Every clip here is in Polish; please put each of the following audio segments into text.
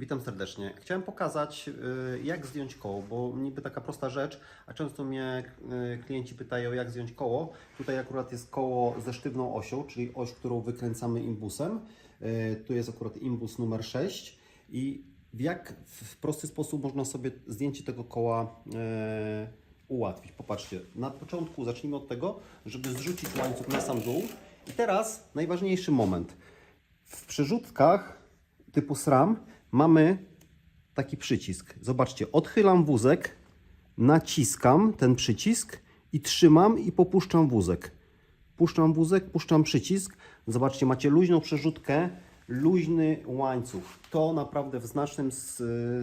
Witam serdecznie. Chciałem pokazać, y, jak zdjąć koło, bo niby taka prosta rzecz, a często mnie y, klienci pytają, jak zdjąć koło. Tutaj akurat jest koło ze sztywną osią, czyli oś, którą wykręcamy imbusem. Y, Tu jest akurat imbus numer 6 i w jak w prosty sposób można sobie zdjęcie tego koła ułatwić. Popatrzcie, na początku zacznijmy od tego, żeby zrzucić łańcuch na sam dół. I teraz najważniejszy moment. W przerzutkach typu SRAM mamy taki przycisk. Zobaczcie, odchylam wózek, naciskam ten przycisk i trzymam i popuszczam wózek. Puszczam wózek, puszczam przycisk. Zobaczcie, macie luźną przerzutkę, luźny łańcuch. To naprawdę w znacznym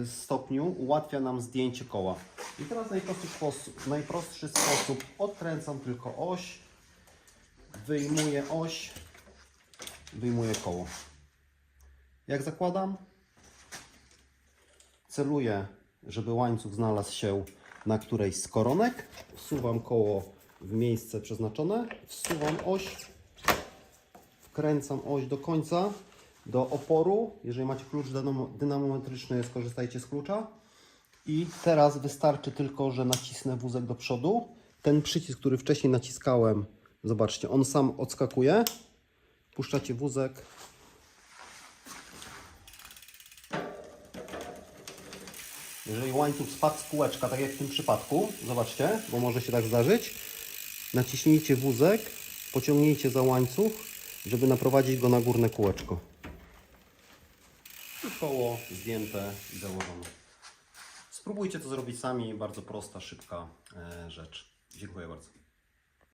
stopniu ułatwia nam zdjęcie koła. I teraz najprostszy sposób, najprostszy sposób odkręcam tylko oś, wyjmuję oś, wyjmuję koło. Jak zakładam, celuję, żeby łańcuch znalazł się na którejś z koronek. Wsuwam koło w miejsce przeznaczone, wsuwam oś, wkręcam oś do końca, do oporu. Jeżeli macie klucz dynamo- dynamometryczny, skorzystajcie z klucza. I teraz wystarczy tylko, że nacisnę wózek do przodu. Ten przycisk, który wcześniej naciskałem, zobaczcie, on sam odskakuje. Puszczacie wózek, Jeżeli łańcuch spadł z kółeczka, tak jak w tym przypadku, zobaczcie, bo może się tak zdarzyć, naciśnijcie wózek, pociągnijcie za łańcuch, żeby naprowadzić go na górne kółeczko. I koło zdjęte i założone. Spróbujcie to zrobić sami, bardzo prosta, szybka e, rzecz. Dziękuję bardzo.